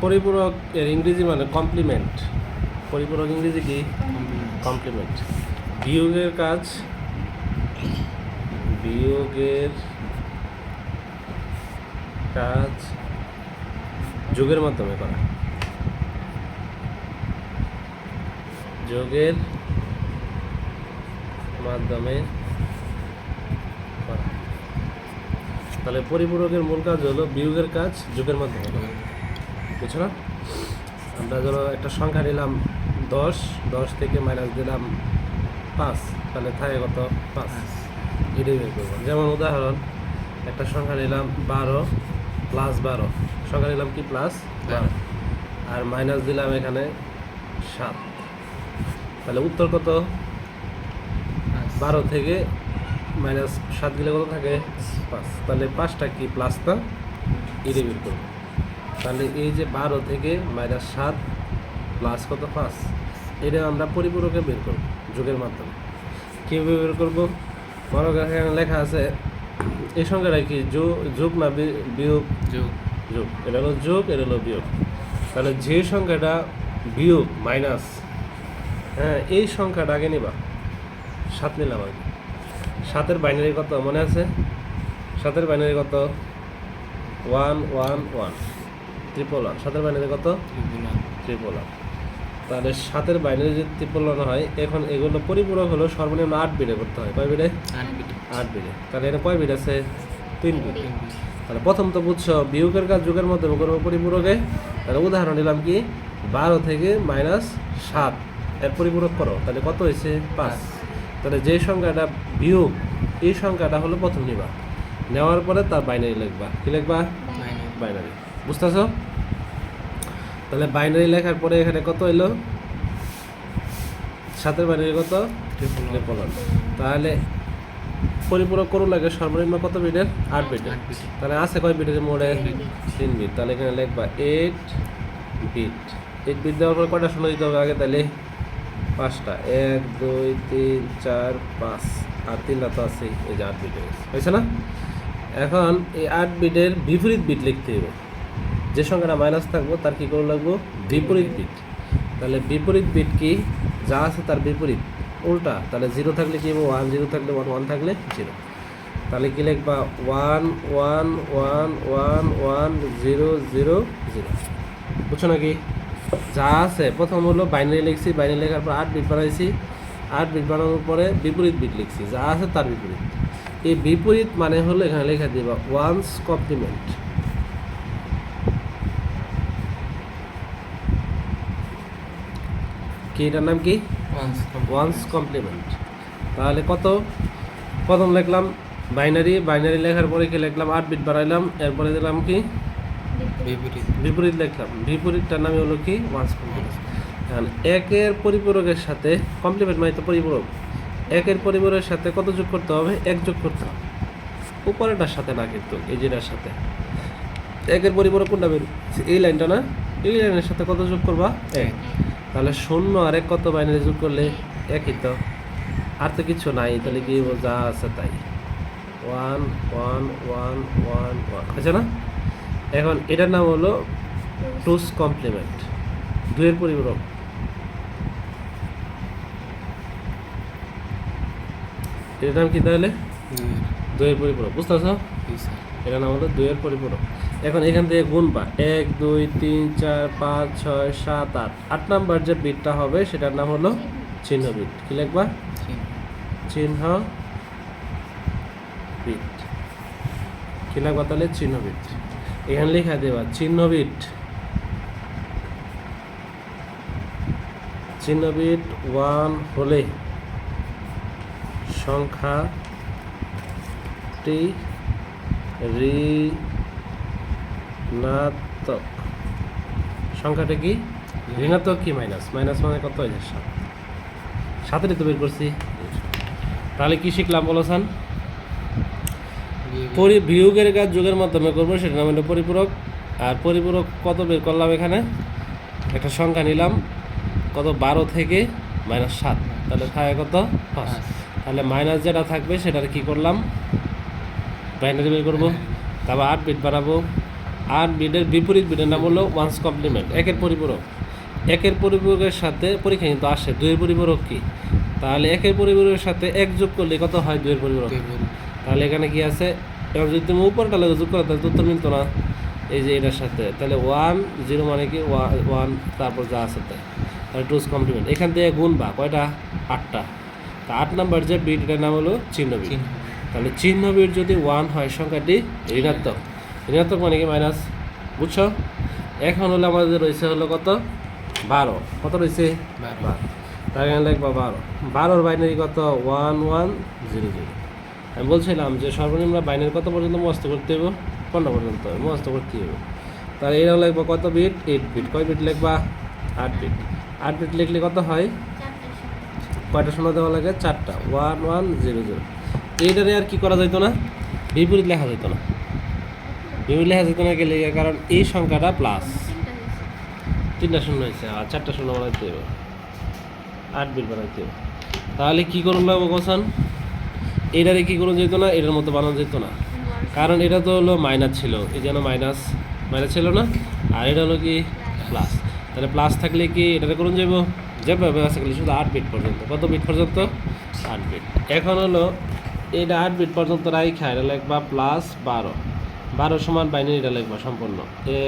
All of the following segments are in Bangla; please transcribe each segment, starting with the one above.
পরিপূরক এর ইংরেজি মানে কমপ্লিমেন্ট পরিপূরক ইংরেজি কি? কমপ্লিমেন্ট বিয়োগের কাজ? বিয়োগের কাজ যোগের মাধ্যমে করা। যোগের মাধ্যমে করা। তাহলে পরিপূরকের মূল কাজ হলো বিয়োগের কাজ যোগের মাধ্যমে করা। বুঝছ না আমরা ধরো একটা সংখ্যা নিলাম দশ দশ থেকে মাইনাস দিলাম পাঁচ তাহলে থাকে কত? পাঁচ। এটাই বের করব। যেমন উদাহরণ একটা সংখ্যা নিলাম বারো প্লাস বারো। সংখ্যা নিলাম কি প্লাস বারো। আর মাইনাস দিলাম এখানে সাত। তাহলে উত্তর কত? বারো থেকে মাইনাস সাত গেলে কত থাকে? পাঁচ। তাহলে পাঁচটা কি প্লাস না? এটাই বের করব। তাহলে এই যে বারো থেকে মাইনাস সাত প্লাস কত পাঁচ এটা আমরা পরিপূরকে বের করব যোগের মাধ্যমে। কীভাবে বের করব? মনে এখানে লেখা আছে এই সংখ্যাটা কি যোগ যোগ না বিয়োগ? যোগ। যোগ। এটা হলো যোগ এটা হলো বিয়োগ। তাহলে যে সংখ্যাটা বিয়োগ মাইনাস হ্যাঁ এই সংখ্যাটা আগে নিবা। সাত নিলাম আগে সাতের বাইনারি কত? মনে আছে? সাতের বাইনারি কত? One one one. Triple one সাতের বাইনারি কত? ত্রিপুরা ট্রিপল ওয়ান তাহলে সাতের বাইনারি যদি ট্রিপল ওয়ান হয় এখন এগুলো পরিপূরক হলো সর্বনিম্ন আট বিটে করতে হয়। কয় বিটে? আট বিট। তাহলে এখানে কয় বিট আছে? তিন বিট। তাহলে প্রথম তো বুঝছ বিয়োগের কাজ যুগের মাধ্যমে করব পরিপূরকে। তাহলে উদাহরণ নিলাম কি? বারো থেকে মাইনাস সাত। এর পরিপূরক করো। তাহলে কত হয়েছে? পাঁচ। তাহলে যে সংখ্যাটা বিয়োগ এই সংখ্যাটা হলো প্রথম নিবা। নেওয়ার পরে তার বাইনারি লিখবা। কি লিখবা? বাইনারি। বুঝতেছ? তাহলে বাইনারি লেখার পরে এখানে কত এলো? সাতের বাইনারি কত? ট্রিপল তাহলে পরিপূরক করুন লাগে সর্বনিম্ন কত বিটের আট বিটের তাহলে আছে কয় বিটের মোড়ে তিন বিট তাহলে এখানে লিখবা এইট বিট এইট বিট দেওয়ার পরে কয়টা শূন্য দিতে হবে আগে তাহলে? পাঁচটা। এক দুই তিন চার পাঁচ। আর তিনটা তো আছেই। এই যে আট বিটের হয়েছে না? এখন এই আট বিটের বিপরীত বিট লিখতে হবে। যে সংখ্যাটা মাইনাস থাকব, তার কী করে লাগবো? বিপরীত বিট। তাহলে বিপরীত বিট কি? যা আছে তার বিপরীত। উল্টা, তাহলে জিরো থাকলে কি ওয়ান জিরো থাকলে ওয়ান ওয়ান থাকলে জিরো তাহলে কি লিখবা? One one one one one zero zero zero বুঝছ নাকি? যা আছে, প্রথম হলো বাইনারি লিখছি বাইনারি লেখার পর আট বিট বানাইছি। আট বিট বানানোর পরে বিপরীত বিট লিখছি। যা আছে তার বিপরীত। এই বিপরীত মানে হলো এখানে লেখা দিবা ওয়ান্স কমপ্লিমেন্ট কি এটার নাম কি? ওয়ান্স কমপ্লিমেন্ট তাহলে কত? প্রথম লিখলাম বাইনারি বাইনারি লেখার পরে কি লিখলাম? আট বিট বাড়াইলাম এরপরে দিলাম কি? বিপরীত। বিপরীত লিখলাম। বিপরীতটার নামই হলো কি? ওয়ান্স কমপ্লিমেন্ট এখন একের পরিপূরকের সাথে কমপ্লিমেন্ট মানে তো পরিপূরক। একের পরিপূরকের সাথে কত যোগ করতে হবে? এক যোগ করতে হবে। উপরেটার সাথে না কিন্তু এই যেটার সাথে। একের পরিপূরক কোনটা বের? এই লাইনটা না? এই লাইনের সাথে কত যোগ করবা? এক। তাহলে শূন্য আর এক কত বাইনারি যোগ করলে একই তো? আর তো কিছু নাই তাহলে কি যা আছে তাই। One one one one one আছে না? এখন এটার নাম হলো টুস কমপ্লিমেন্ট। দুয়ের পরিপূরক। এটার নাম কি তাহলে? দুয়ের পরিপূরক। বুঝতেছ এটার নাম হলো দুইয়ের পরিপূরক। এখন এখান থেকে গুণবা এক দুই তিন চার পাঁচ ছয় সাত আট। আট নাম্বার যে বিটটা হবে সেটার নাম হলো চিহ্ন বিট। কি লিখবা? চিহ্ন। বিট। কি লাগবা তাহলে? চিহ্ন বিট। এখানে লেখা দেবা চিহ্ন বিট। চিহ্ন বিট ওয়ান হলে সংখ্যাটি ঋণাত্মক। সংখ্যাটা কি? ঋণাত্মক কি মাইনাস? মাইনাস মানে কত? হয়ে যায় সাত। সাতেরই তো বের করছি। তাহলে কি শিখলাম বলছেন পরি বিয়োগের কাজ যোগের মাধ্যমে করব সেটা নাম হলো পরিপূরক। আর পরিপূরক কত বের করলাম এখানে? একটা সংখ্যা নিলাম। কত? বারো থেকে মাইনাস সাত। তাহলে থাকে কত? পাঁচ। তাহলে মাইনাস যেটা থাকবে সেটার কি করলাম? বাইনারি বের করব। তারপর আট বিট বাড়াবো। আট বিডের বিপরীত বিডের নাম হলো ওয়ান্স কমপ্লিমেন্ট একের পরিপূরক। একের পরিপূরকের সাথে পরীক্ষা কিন্তু আসে দুইয়ের পরিপূরক কি? তাহলে একের পরিপূরকের সাথে এক যোগ করলে কত হয়? দুইয়ের পরিপূরক। তাহলে এখানে কি আছে? এবার যদি তুমি উপরটা লাগে যোগ করো তাহলে তো উত্তর মিলতো না। এই যে এটার সাথে তাহলে ওয়ান জিরো মানে কি? ওয়ান তারপর যা আছে তাই। তাহলে টুস কমপ্লিমেন্ট এখান থেকে গুণ বা কয়টা? আটটা। তা আট নাম্বার যে বিট এটার নাম হলো চিহ্ন বিট তাহলে চিহ্ন বিট যদি ওয়ান হয় সংখ্যাটি ঋণাত্মক। ঋণাত্মক মানে কি মাইনাস বুঝছ? এখন হলো আমাদের রয়েছে হলো কত? বারো। কত রয়েছে? বারো। তার এখানে লিখবা বারো। বারোর বাইনারি কত? ওয়ান ওয়ান জিরো জিরো আমি বলছিলাম যে সর্বনিম্ন বাইনারি কত পর্যন্ত মস্ত করতে হবে পনেরো পর্যন্ত। মস্ত করতে হবে তাহলে এটাও লিখব কত বিট এইট বিট কয় বিট লিখবা? আট বিট আট বিট লিখলে কত হয়? কয়টা শোনা দেওয়া লাগে? চারটা। ওয়ান ওয়ান জিরো জিরো এইটারে আর কি করা যেত না? বিপরীত লেখা যেত না। বিপরীত লেখা যেত না গেলে কারণ এই সংখ্যাটা প্লাস তিনটা শূন্য হয়েছে আর চারটা শূন্য বানাইতে হবে। আট বিট বানাইতে হবে। তাহলে কী করুন লাগবো কোসান এটারে কী করুন যেত না এটার মতো বানানো যেত না। কারণ এটা তো হলো মাইনাস ছিল। এই যেন মাইনাস মাইনাস ছিল না? আর এটা হলো কি প্লাস তাহলে প্লাস থাকলে কি এটাতে করুন যাব যেভাবে আছে শুধু আট বিট পর্যন্ত। কত বিট পর্যন্ত? আট বিট। এখন হলো এটা আট বিট পর্যন্ত রাইখা এটা লিখবা প্লাস বারো। বারো সমান বাইনারিটা লিখবা সম্পূর্ণ।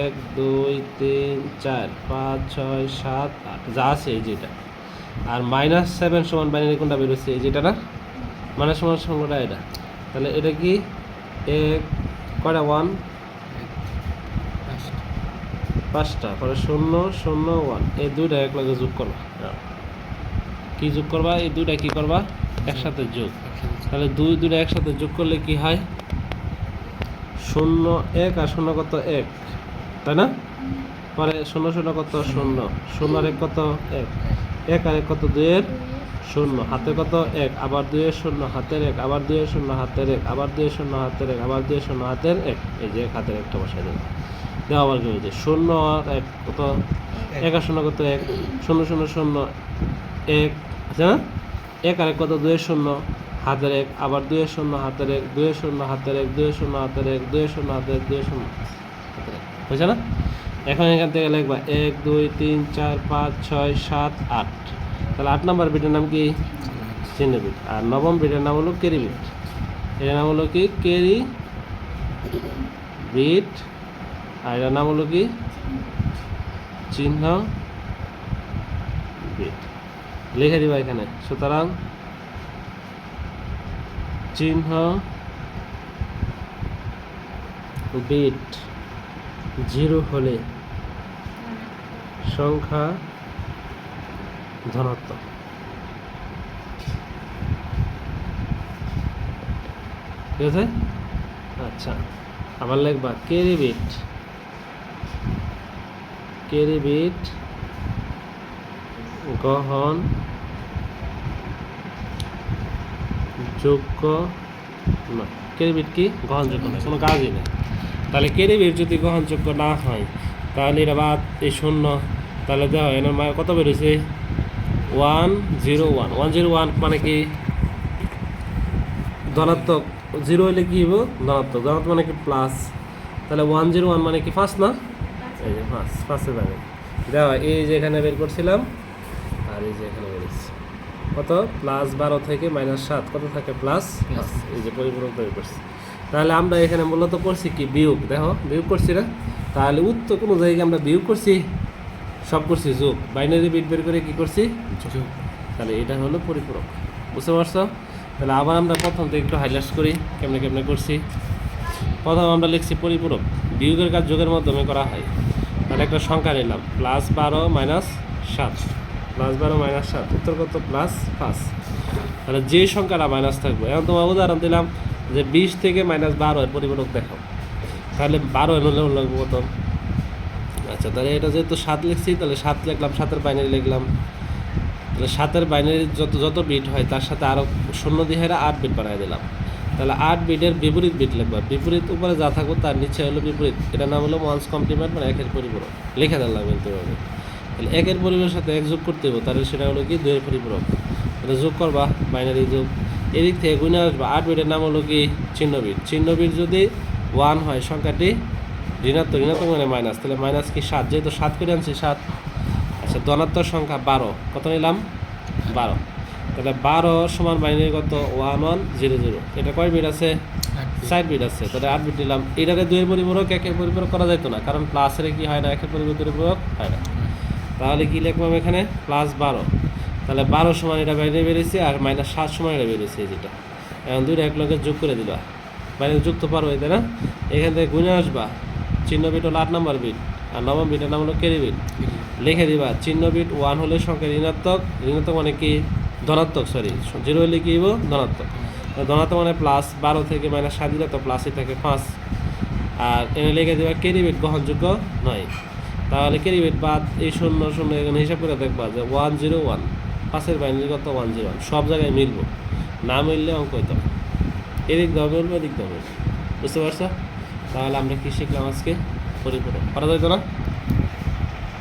এক, দুই, তিন, চার, পাঁচ, ছয়, সাত, আট, যা আছে এই যেটা আর মাইনাস সেভেন সমান বাইনারি কোনটা বেরোচ্ছে এই যেটা না? মানে সমান সংখ্যাটা এটা। তাহলে এটা কি? এক, কয়টা? ওয়ান? পাঁচটা। পরে শূন্য শূন্য, ওয়ান। এই দুইটা এক লগে যোগ করবা। কি যোগ করবা? এই দুইটা কি করবা? একসাথে যোগ। তাহলে দুই, দুইটা একসাথে যোগ করলে কি হয়? শূন্য এক আর শূন্য কত এক? তাই না? পরে শূন্য শূন্য কত? শূন্য। শূন্য আর এক কত? এক। এক আর এক কত? দুইয়ের শূন্য। হাতে কত? এক। আবার দুইয়ের শূন্য, হাতের এক। আবার দুইয়ের শূন্য, হাতের এক। আবার দুইয়ের শূন্য, হাতের এক। আবার দুইয়ের শূন্য, হাতের এক। এই যে এক হাতের একটা বসাই দেবো দেওয়া আবার কি হয়েছে? শূন্য আর এক কত? এক আর শূন্য কত? এক। শূন্য শূন্য শূন্য, এক। আছে না? এক আর এক কত? দুইয়ের শূন্য। হাতের এক আবার দুইয়ের শূন্য হাতের এক দুইয়ের শূন্য হাতের এক দুইয়ের শূন্য হাতের এক দুইয়ের শূন্য হাতের এক দুইয়ের শূন্য হাতের এক হয়েছে না? এখন এখান থেকে লিখবা এক, দুই, তিন, চার, পাঁচ, ছয়, সাত, আট। তাহলে আট নম্বর বিটের নাম কি? চিহ্ন বিট। আর নবম বিটের নাম হলো কেরি বিট। এর নাম হলো কি? Kerry bit. আর এটার নাম হলো কি? চিহ্ন বিট। লিখে দিবা এখানে। সুতরাং চিহ্ন বিট জিরো হলে সংখ্যা ধনাত্মক। ঠিক আছে? আচ্ছা আবার লিখবা কেরি বিট? Kerry bit? গ্রহণ যোগ্য নয় কেরি বিট কি? গ্রহণযোগ্য নয়, কোনো কাজই নেই। তাহলে কেরি বিট যদি গ্রহণযোগ্য না হয়, তাহলে এটা বাদ, এই শূন্য, তাহলে দেওয়া হয় এনার কত বেরোছে one zero one. One zero one মানে কি? ধনাত্মক। জিরো হলে কি হব ধনাত্মক। ধনাত্মক মানে কি? প্লাস। তাহলে ওয়ান জিরো ওয়ান মানে কি? পাঁচ না? এই যে পাঁচ। পাঁচে যাবে দেওয়া এই যে এখানে বের করছিলাম, আর এই যে এখানে কত? প্লাস বারো থেকে মাইনাস সাত। কত থাকে? প্লাস? এই যে পরিপূরক বের করছি। তাহলে আমরা এখানে মূলত করছি কি? বিয়োগ। দেখো বিয়োগ করছি না? তাহলে উত্তর কোনো জায়গায় আমরা বিয়োগ করছি? সব করছি যোগ। বাইনারি বিট বের করে কি করছি? তাহলে এটা হলো পরিপূরক। বুঝতে পারছ? তাহলে আবার আমরা প্রথম থেকে একটু হাইলাইটস করি কেমনে কেমনে করছি। প্রথম আমরা লিখছি পরিপূরক। বিয়োগের কাজ যোগের মাধ্যমে করা হয়। তাহলে একটা সংখ্যা নিলাম। প্লাস বারো মাইনাস সাত। প্লাস বারো মাইনাস সাত, উত্তর কত? প্লাস পাঁচ। তাহলে যে সংখ্যাটা মাইনাস থাকবে, এখন তোমার উদাহরণ দিলাম যে বিশ থেকে মাইনাস বারো এর পরিপূরক দেখাও তাহলে বারো এর হলে লাগবে কত? আচ্ছা তাহলে এটা যেহেতু সাত লিখছি, তাহলে সাত লিখলাম, সাতের বাইনারি লিখলাম। তাহলে সাতের বাইনারি যত যত বিট হয়, তার সাথে আরও শূন্য দিয়ে আট বিট বানাই দিলাম। তাহলে আট বিটের বিপরীত বিট লিখবা। বিপরীত উপরে যা থাকব তার নিচে হলো বিপরীত। এটা নাম হলো ওয়ান্স কমপ্লিমেন্ট মানে একের পরিপূরক। লিখে লাগবে কিন্তু তাহলে একের পরিপূরকের সাথে এক যোগ করতে হবে তাহলে সেটা হলো কি দুইয়ের পরিপূরক। তাহলে যোগ করবা বাইনারি যোগ। এদিক থেকে গুণে আসবা আট বিটের নাম হলো কি চিহ্ন বিট চিহ্ন বিট যদি ওয়ান হয় সংখ্যাটি ঋণাত্মক ঋণাত্মক মানে মাইনাস তাহলে মাইনাস কি সাত? যেহেতু সাত করে আনছি সাত। আচ্ছা ধনাত্মক সংখ্যা বারো। কত নিলাম? বারো। তাহলে বারো সমান বাইনারি কত? ওয়ান ওয়ান জিরো জিরো এটা কয় বিট আছে? Side bit. আছে। তাহলে আট বিট নিলাম। এটাকে দুইয়ের পরিপূরক একের পরিপূরক করা যেত না কারণ প্লাসের কি হয় না একের পরিপূরক হয় না। তাহলে কি লিখলাম এখানে? প্লাস বারো। তাহলে বারো সমান এটা বাইরে বেরিয়েছে আর মাইনাস সাত সমান এটা বেরিয়েছে যেটা এখন দুইটা এক লগে যোগ করে দিবা। বাইরে যোগ তো পারো তাই না? এখান থেকে গুণে আসবা। চিহ্ন বিট হলো আট নম্বর বিট আর নবম বিটের নাম হলো কেরি বিট লিখে দিবা, চিহ্ন বিট ওয়ান হলে সংখ্যা ঋণাত্মক। ঋণাত্মক মানে কি? ধনাত্মক সরি জিরো হলে কি হইব? ধনাত্মক। ধনাত্মক মানে প্লাস বারো থেকে মাইনাস সাত দিলে তো প্লাসই থাকে পাঁচ। আর এনে লিখে দেবা কেরি বিট গ্রহণযোগ্য নয়। তাহলে কেরি বিট বাদ? এই শূন্য শূন্য এখানে হিসাব করে দেখবা যে ওয়ান জিরো ওয়ান পাশের বাইনারি কত? ওয়ান জিরো ওয়ান সব জায়গায় মিলব। না মিললে অঙ্ক হইতে হবে এদিক দিয়ে মিলবে এদিক মিলবো বুঝতে পারছ? তাহলে আমরা কি শিখলাম আজকে? পরিপূরক। করা যাইতো না?